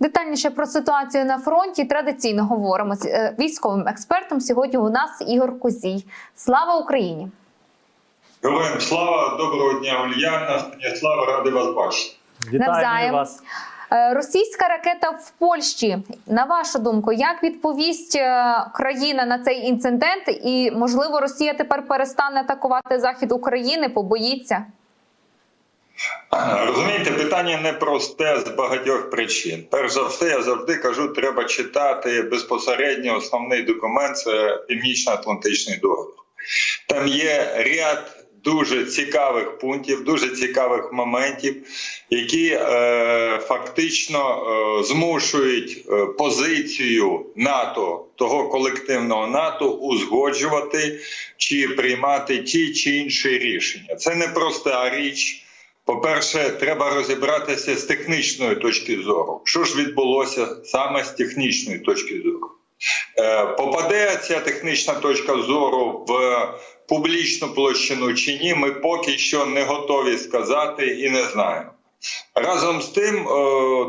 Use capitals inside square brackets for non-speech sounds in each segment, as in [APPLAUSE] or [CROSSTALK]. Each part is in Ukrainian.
Детальніше про ситуацію на фронті традиційно говоримо з е, військовим експертом. Сьогодні у нас Ігор Кузій. Слава Україні! Героям слава, доброго дня, Ульяна, Станіслава, радий вас бачити. Навзаєм. вас. Е, Російська ракета в Польщі. На вашу думку, як відповість е, країна на цей інцидент? І можливо, Росія тепер перестане атакувати захід України, побоїться? Розумієте, питання непросте з багатьох причин. Перш за все, я завжди кажу, треба читати безпосередньо основний документ це Північно-Атлантичний договір. Там є ряд дуже цікавих пунктів, дуже цікавих моментів, які е, фактично е, змушують е, позицію НАТО, того колективного НАТО, узгоджувати чи приймати ті чи інші рішення. Це не проста річ. По-перше, треба розібратися з технічної точки зору. Що ж відбулося саме з технічної точки зору? Е, Попаде ця технічна точка зору в публічну площину чи ні, ми поки що не готові сказати і не знаємо. Разом з тим, е,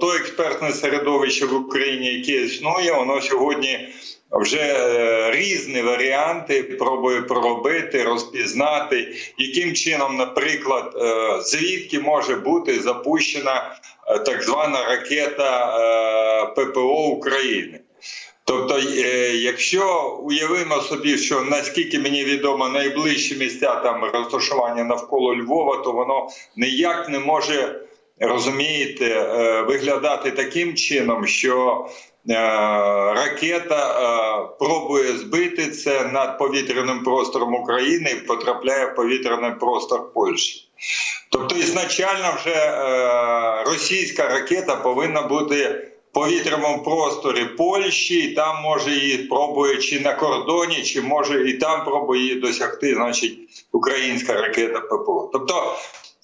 то експертне середовище в Україні, яке існує, воно сьогодні вже е, різні варіанти пробує проробити, розпізнати, яким чином, наприклад, е, звідки може бути запущена е, так звана ракета ППО України. Тобто, якщо уявимо собі, що наскільки мені відомо, найближчі місця там розташування навколо Львова, то воно ніяк не може розумієте, виглядати таким чином, що ракета е, пробує збити це над повітряним простором України і потрапляє в повітряний простор Польщі. Тобто, ізначально вже е, російська ракета повинна бути повітряному просторі Польщі, і там може її пробує чи на кордоні, чи може і там пробує її досягти, значить, українська ракета ППО. Тобто,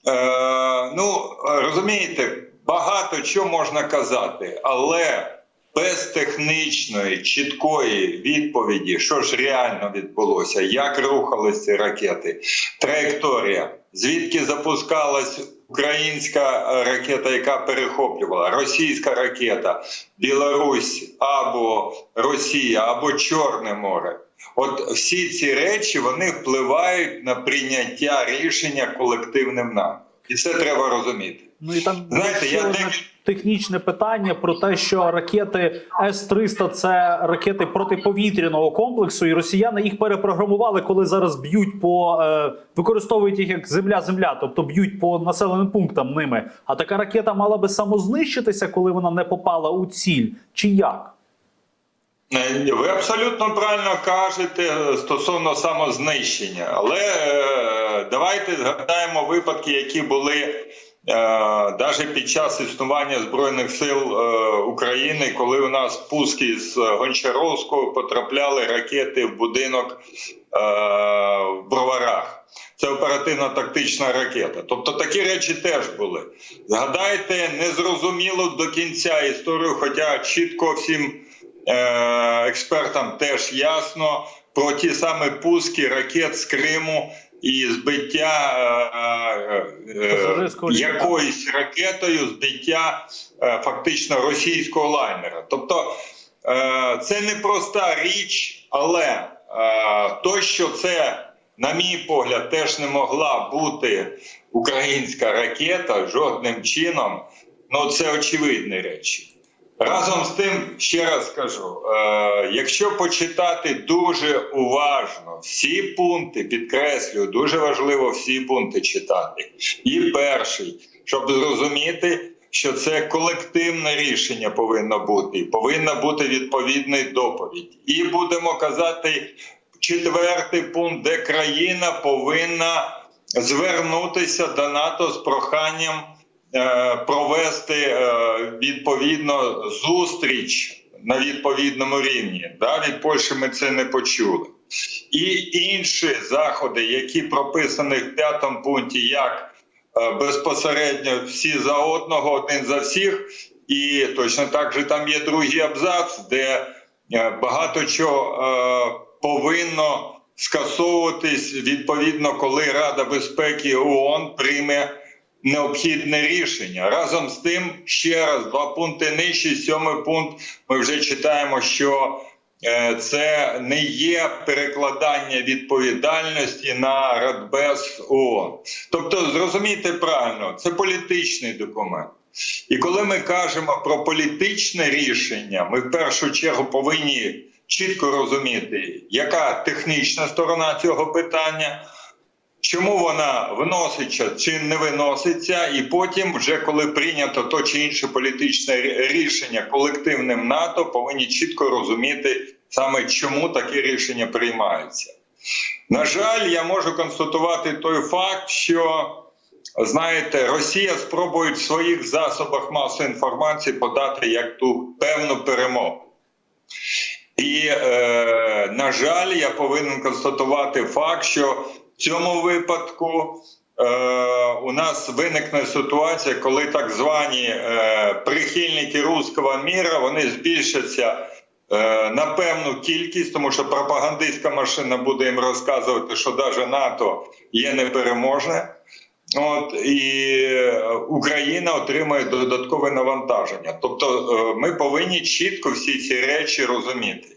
е, ну розумієте, багато чого можна казати, але без технічної чіткої відповіді, що ж реально відбулося, як рухались ці ракети, траєкторія, звідки запускалась українська е, ракета, яка перехоплювала, російська ракета, Білорусь або Росія, або Чорне море. От всі ці речі вони впливають на прийняття рішення колективним нам, і це треба розуміти. Ну і там Знаєте, я одне технічне питання про те, що ракети С-300 – це ракети протиповітряного комплексу, і росіяни їх перепрограмували, коли зараз б'ють по е, використовують їх як земля-земля, тобто б'ють по населеним пунктам ними. А така ракета мала би самознищитися, коли вона не попала у ціль, чи як? Е, Ви абсолютно правильно кажете е, стосовно самознищення, але е, давайте згадаємо випадки, які були навіть під час існування збройних сил е, України, коли у нас пуски з Гончаровського потрапляли ракети в будинок е, в Броварах. Це оперативно-тактична ракета. Тобто такі речі теж були. Згадайте, незрозуміло до кінця історію, хоча чітко всім е, експертам теж ясно про ті самі пуски ракет з Криму і збиття е, е, якоюсь ракетою, збиття е, фактично російського лайнера. Тобто е, це не проста річ, але е, то, що це, на мій погляд, теж не могла бути українська ракета жодним чином, ну це очевидні речі. Разом з тим, ще раз скажу: е, якщо почитати дуже уважно всі пункти, підкреслюю, дуже важливо всі пункти читати. І перший, щоб зрозуміти, що це колективне рішення повинно бути, повинна бути відповідна доповідь. І будемо казати четвертий пункт, де країна повинна звернутися до НАТО з проханням провести е, відповідно зустріч на відповідному рівні. Да, від Польщі ми це не почули. І інші заходи, які прописані в п'ятому пункті, як е, безпосередньо всі за одного, один за всіх, і точно так же там є другий абзац, де е, багато чого е, повинно скасовуватись відповідно, коли Рада безпеки ООН прийме необхідне рішення. Разом з тим, ще раз, два пункти нижче, сьомий пункт. Ми вже читаємо, що е, це не є перекладання відповідальності на Радбез ООН. Тобто, зрозумійте правильно, це політичний документ. І коли ми кажемо про політичне рішення, ми в першу чергу повинні чітко розуміти, яка технічна сторона цього питання, чому вона виноситься чи не виноситься, і потім, вже коли прийнято то чи інше політичне рішення колективним НАТО, повинні чітко розуміти саме чому таке рішення приймається. На жаль, я можу констатувати той факт, що знаєте, Росія спробує в своїх засобах масової інформації подати як ту певну перемогу. І, е, на жаль, я повинен констатувати факт, що в цьому випадку е, у нас виникне ситуація, коли так звані е, прихильники руського міра вони збільшаться е, на певну кількість, тому що пропагандистська машина буде їм розказувати, що навіть НАТО є непереможне. От і Україна отримує додаткове навантаження. Тобто, е, ми повинні чітко всі ці речі розуміти.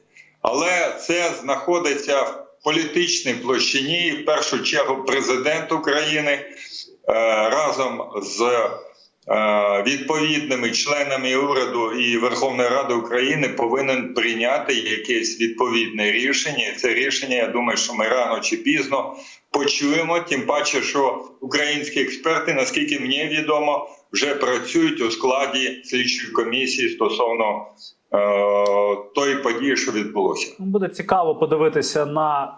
Але це знаходиться в політичній площині. В першу чергу, президент України е, разом з е, відповідними членами уряду і Верховної Ради України повинен прийняти якесь відповідне рішення. Це рішення, я думаю, що ми рано чи пізно почуємо. Тим паче, що українські експерти, наскільки мені відомо, вже працюють у складі слідчої комісії стосовно тої події, що відбулося. Ну, Буде цікаво подивитися на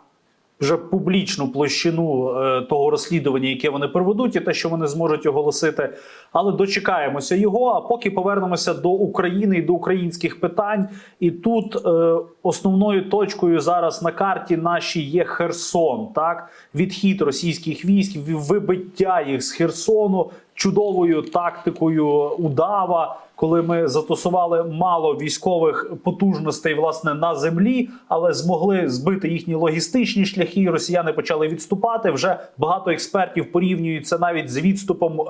вже публічну площину е, того розслідування, яке вони проведуть, і те, що вони зможуть оголосити. Але дочекаємося його. А поки повернемося до України і до українських питань. І тут е, основною точкою зараз на карті нашій є Херсон. Так, відхід російських військ, вибиття їх з Херсону чудовою тактикою удава, коли ми застосували мало військових потужностей власне на землі, але змогли збити їхні логістичні шляхи. Росіяни почали відступати. Вже багато експертів порівнюють це навіть з відступом е,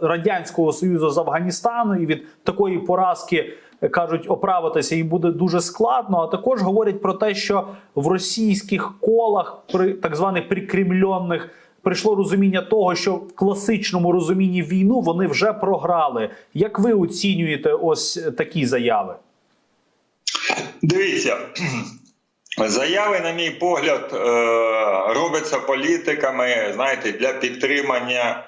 радянського союзу з Афганістану, і від такої поразки. е, Кажуть, оправитися і буде дуже складно. А також говорять про те, що в російських колах, при так званих прикремльонних, прийшло розуміння того, що в класичному розумінні війну вони вже програли. Як ви оцінюєте ось такі заяви? Дивіться, [CLEARS THROAT] заяви, на мій погляд, е, робляться політиками, знаєте, для підтримання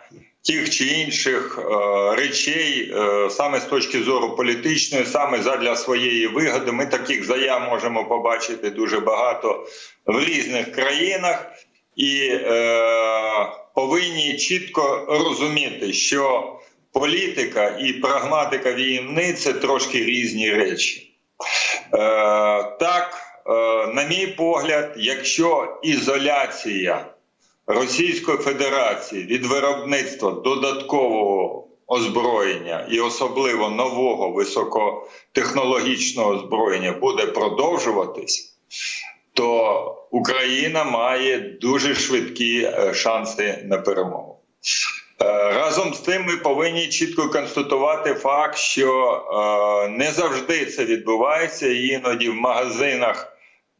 тих чи інших е, речей, е, саме з точки зору політичної, саме задля своєї вигоди. Ми таких заяв можемо побачити дуже багато в різних країнах. І е, повинні чітко розуміти, що політика і прагматика війни це трошки різні речі. Е, так, е, на мій погляд, якщо ізоляція Російської Федерації від виробництва додаткового озброєння і особливо нового високотехнологічного озброєння буде продовжуватись, то Україна має дуже швидкі е, шанси на перемогу. Е, Разом з тим, ми повинні чітко констатувати факт, що е, не завжди це відбувається. Іноді в магазинах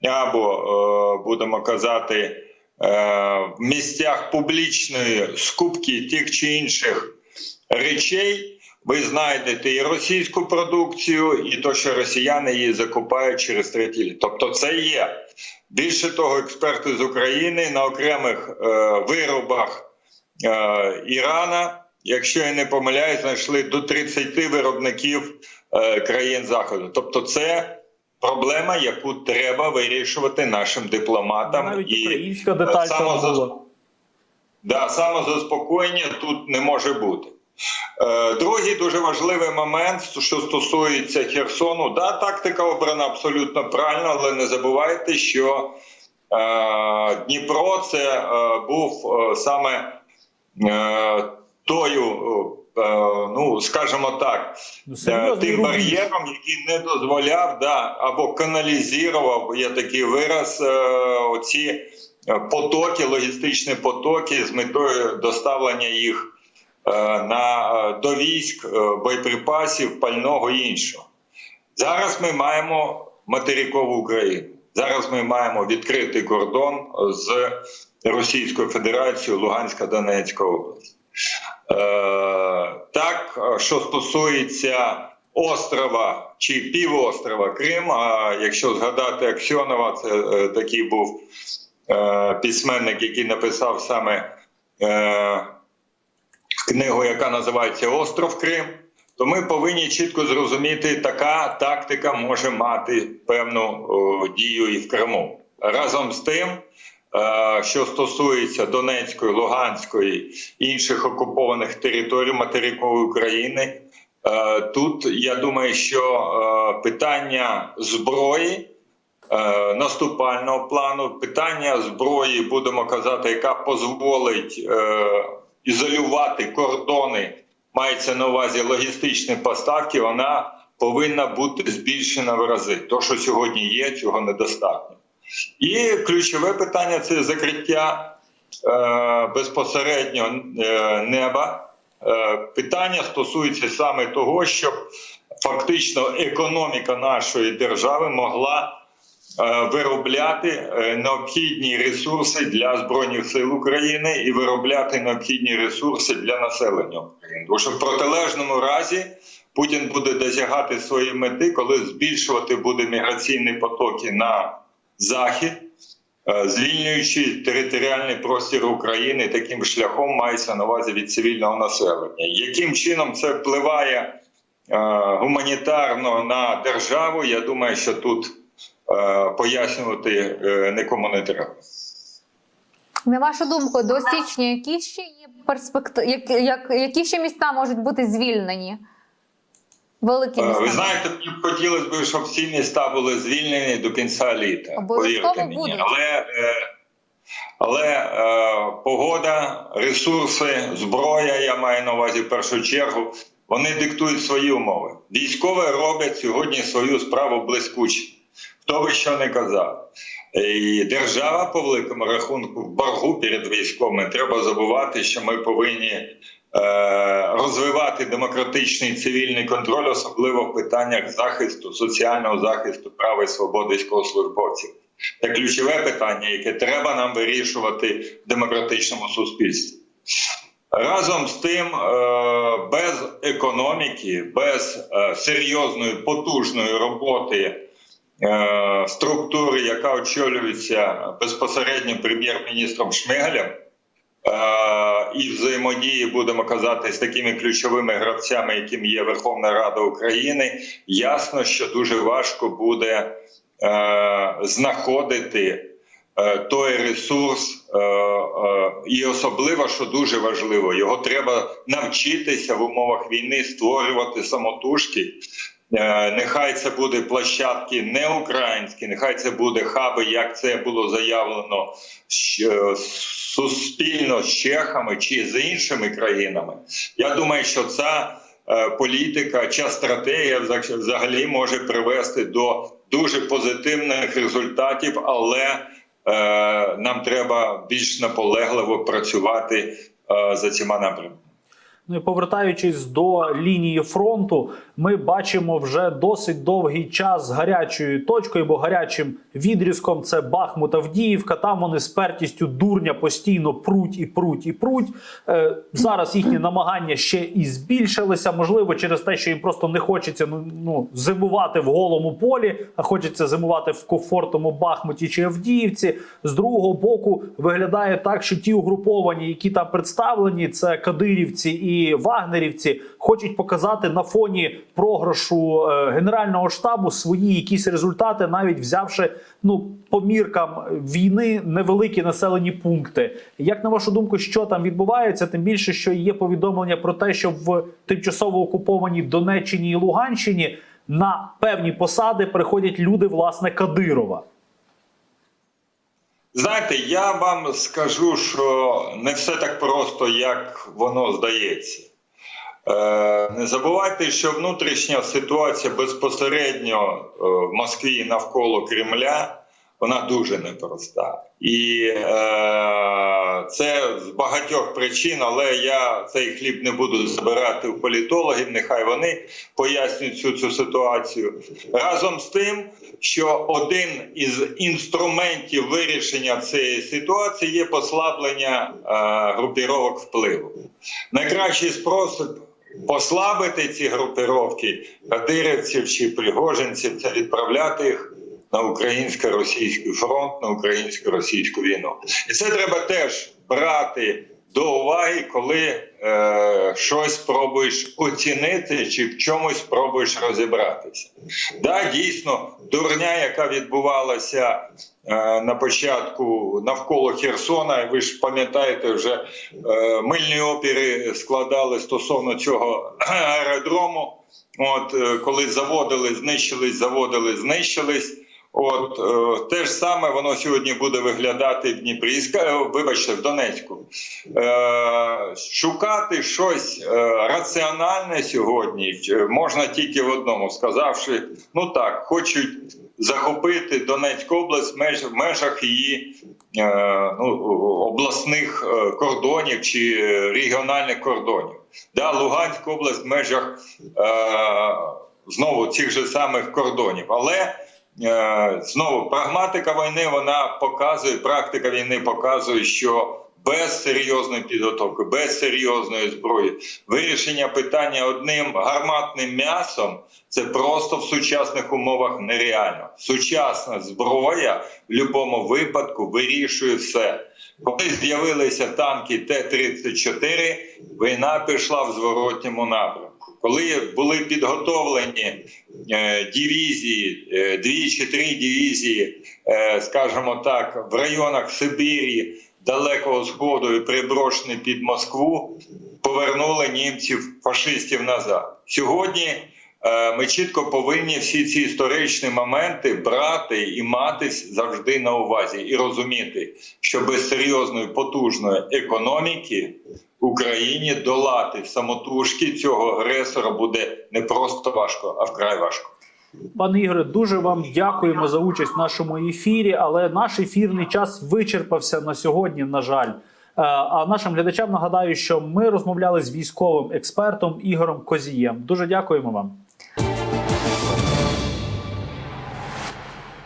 або будемо казати в місцях публічної скупки тих чи інших речей. Ви знайдете і російську продукцію, і то, що росіяни її закупають через треті. Тобто, це є. Більше того, експерти з України на окремих е, виробах е, Ірана, якщо я не помиляюсь, знайшли до 30 виробників е, країн Заходу. Тобто, це проблема, яку треба вирішувати нашим дипломатам. Навіть і українська деталь там самозас- Да, самозаспокоєння тут не може бути. Е, Другий дуже важливий момент, що стосується Херсону. Да, тактика обрана абсолютно правильно, але не забувайте, що е, Дніпро це е, був е, саме е, тою, е, ну скажімо так, е, тим бар'єром, який не дозволяв да, або каналізував, є такий вираз, е, оці потоки, логістичні потоки з метою доставлення їх на е, до військ е, боєприпасів, пального і іншого. Зараз ми маємо материкову Україну. Зараз ми маємо відкритий кордон з Російською Федерацією Луганська Донецька область. Е, так, е, що стосується острова чи півострова Крим, якщо згадати Аксьонова, це е, такий був е, письменник, який написав саме е, книгу, яка називається Остров Крим, то ми повинні чітко зрозуміти, така тактика може мати певну о, дію і в Криму. Разом з тим, е, що стосується Донецької, Луганської інших окупованих територій материкової України, е, тут я думаю, що е, питання зброї. е, Наступального плану питання зброї, будемо казати, яка дозволить е, ізолювати кордони, мається на увазі логістичні поставки, вона повинна бути збільшена в рази. То, що сьогодні є, цього недостатньо. І ключове питання це закриття е, безпосередньо е, неба. Е, питання стосується саме того, щоб фактично економіка нашої держави могла виробляти е, необхідні ресурси для збройних сил України і виробляти необхідні ресурси для населення України. Тому що в протилежному разі Путін буде досягати своєї мети, коли збільшувати буде міграційні потоки на захід, е, звільнюючи територіальний простір України таким шляхом мається на увазі від цивільного населення. Яким чином це впливає е, гуманітарно на державу? Я думаю, що тут е, пояснювати е, нікому не треба. На вашу думку, до січня які ще є перспективи, як, як, які ще міста можуть бути звільнені? Великі Е, міста. Ви знаєте, мені б хотілося б, щоб всі міста були звільнені до кінця літа. Обов'язково мені. будуть. Але, е, але е, погода, ресурси, зброя, я маю на увазі в першу чергу, вони диктують свої умови. Військові роблять сьогодні свою справу блискуче. Хто би що не казав. І держава по великому рахунку в боргу перед військовими. Треба забувати, що ми повинні е, розвивати демократичний цивільний контроль, особливо в питаннях захисту, соціального захисту прав і свобод військовослужбовців. Це ключове питання, яке треба нам вирішувати в демократичному суспільстві. Разом з тим, е, без економіки, без е, серйозної потужної роботи е, структури, яка очолюється безпосередньо прем'єр-міністром Шмигалем, е, і взаємодії, будемо казати, з такими ключовими гравцями, яким є Верховна Рада України, ясно, що дуже важко буде е, знаходити е, той ресурс, е, е, і особливо, що дуже важливо, його треба навчитися в умовах війни створювати самотужки. Е, Нехай це буде площадки не українські, нехай це буде хаби, як це було заявлено е, суспільно з чехами чи з іншими країнами. Я думаю, що ця е, політика, ця стратегія взаг- взагалі може привести до дуже позитивних результатів, але нам треба більш наполегливо працювати за цими напрямками. Ну і повертаючись до лінії фронту, ми бачимо вже досить довгий час з гарячою точкою, бо гарячим відрізком це Бахмут Авдіївка. Там вони з пертістю дурня постійно пруть і пруть і пруть. Е, зараз їхні намагання ще і збільшилися. Можливо, через те, що їм просто не хочеться ну, ну зимувати в голому полі, а хочеться зимувати в комфортному Бахмуті чи Авдіївці. З другого боку, виглядає так, що ті угруповані, які там представлені, це кадирівці і вагнерівці, хочуть показати на фоні програшу е, генерального штабу свої якісь результати, навіть взявши ну по міркам війни невеликі населені пункти. Як на вашу думку, що там відбувається? Тим більше, що є повідомлення про те, що в тимчасово окупованій Донеччині і Луганщині на певні посади приходять люди власне Кадирова. Знаєте, я вам скажу, що не все так просто, як воно здається. Е, не забувайте, що внутрішня ситуація безпосередньо е, в Москві навколо Кремля вона дуже непроста. І е, це з багатьох причин, але я цей хліб не буду забирати у політологів. Нехай вони пояснюють цю, цю ситуацію. Разом з тим, що один із інструментів вирішення цієї ситуації є послаблення е, групіровок впливу. Найкращий спосіб послабити ці групіровки кадирівців чи пригожинців це відправляти їх на українсько-російський фронт, на українсько-російську війну. І це треба теж брати до уваги, коли е, щось пробуєш оцінити чи в чомусь пробуєш розібратися. Да, дійсно, дурня, яка відбувалася е, на початку навколо Херсона, ви ж пам'ятаєте, вже е, мильні опіри складали стосовно цього [CLEARS THROAT] аеродрому. От е, коли заводили, знищились, заводили, знищились. От е, те ж саме воно сьогодні буде виглядати в Дніпрі. Е, Вибачте, в Донецьку. Е, шукати щось е, раціональне сьогодні можна тільки в одному, сказавши, ну так, хочуть захопити Донецьку область меж- в межах її е, ну, обласних е, кордонів чи регіональних кордонів. Да, Луганська область в межах е, знову цих же самих кордонів. Але знову прагматика війни вона показує, практика війни показує, що без серйозної підготовки, без серйозної зброї, вирішення питання одним гарматним м'ясом це просто в сучасних умовах нереально. Сучасна зброя в будь-якому випадку вирішує все. Коли з'явилися танки Т-34, війна пішла в зворотньому напрямку. Коли були підготовлені е, дивізії, е, дві чи три дивізії, е, скажімо так, в районах Сибірі, Далекого Сходу і приброшені під Москву, повернули німців фашистів назад. Сьогодні ми чітко повинні всі ці історичні моменти брати і мати завжди на увазі, і розуміти, що без серйозної потужної економіки Україні долати самотужки цього агресора буде не просто важко, а вкрай важко. Пане Ігоре, дуже вам дякуємо за участь в нашому ефірі, але наш ефірний час вичерпався на сьогодні. На жаль. Е, А нашим глядачам нагадаю, що ми розмовляли з військовим експертом Ігорем Козієм. Дуже дякуємо вам.